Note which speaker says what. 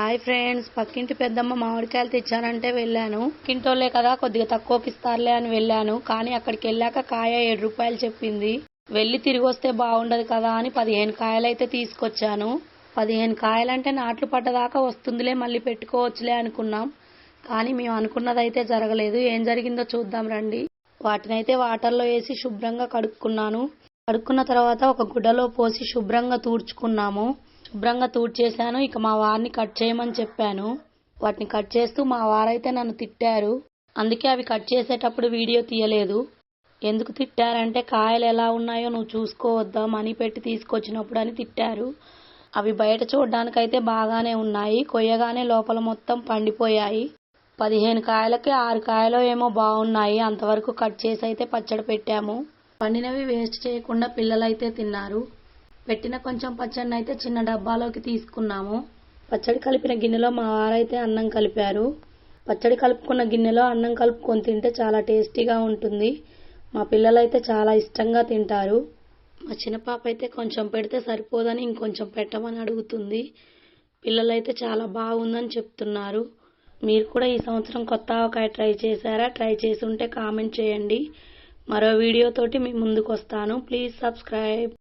Speaker 1: Hi friends పక్కింటి పెద్దమ్మ మామిడికాయలు తెచ్చానంటే వెళ్ళాను. పక్కింటోళ్ళే కదా కొద్దిగా తక్కువకి ఇస్తారులే అని వెళ్ళాను. కానీ అక్కడికి వెళ్ళాక కాయ ఏడు రూపాయలు చెప్పింది. వెళ్ళి తిరిగి వస్తే బాగుండదు కదా అని పదిహేను కాయలు అయితే తీసుకొచ్చాను. పదిహేను కాయలంటే నాట్లు పడ్డదాకా వస్తుందిలే మళ్ళీ పెట్టుకోవచ్చులే అనుకున్నాం. కానీ మేము అనుకున్నదైతే జరగలేదు. ఏం జరిగిందో చూద్దాం రండి. వాటినైతే వాటర్లో వేసి శుభ్రంగా కడుక్కున్నాను. కడుక్కున్న తర్వాత ఒక గుడ్డలో పోసి శుభ్రంగా తూడ్చుకున్నాము శుభ్రంగా తూడ్చేశాను ఇక మా వారిని కట్ చేయమని చెప్పాను. వాటిని కట్ చేస్తూ మా వారైతే నన్ను తిట్టారు. అందుకే అవి కట్ చేసేటప్పుడు వీడియో తీయలేదు. ఎందుకు తిట్టారంటే కాయలు ఎలా ఉన్నాయో నువ్వు చూసుకోవద్దా మనీ పెట్టి తీసుకొచ్చినప్పుడు అని తిట్టారు. అవి బయట చూడడానికైతే బాగానే ఉన్నాయి. కొయ్యగానే లోపల మొత్తం పండిపోయాయి. పదిహేను కాయలకి ఆరు కాయలు ఏమో బాగున్నాయి. అంతవరకు కట్ చేసి అయితే పచ్చడి పెట్టాము. పండినవి వేస్ట్ చేయకుండా పిల్లలైతే తిన్నారు. పెట్టిన కొంచెం పచ్చడిని అయితే చిన్న డబ్బాలోకి తీసుకున్నాము. పచ్చడి కలిపిన గిన్నెలో మా వారైతే అన్నం కలిపారు. పచ్చడి కలుపుకున్న గిన్నెలో అన్నం కలుపుకొని తింటే చాలా టేస్టీగా ఉంటుంది. మా పిల్లలైతే చాలా ఇష్టంగా తింటారు. మా చిన్న పాప అయితే కొంచెం పెడితే సరిపోదని ఇంకొంచెం పెట్టమని అడుగుతుంది. పిల్లలైతే చాలా బాగుందని చెప్తున్నారు. మీరు కూడా ఈ సంవత్సరం కొత్త ఆవకాయ ట్రై చేశారా? ట్రై చేసి ఉంటే కామెంట్ చేయండి. మరో వీడియోతోటి మీ ముందుకు వస్తాను ప్లీజ్ సబ్స్క్రైబ్.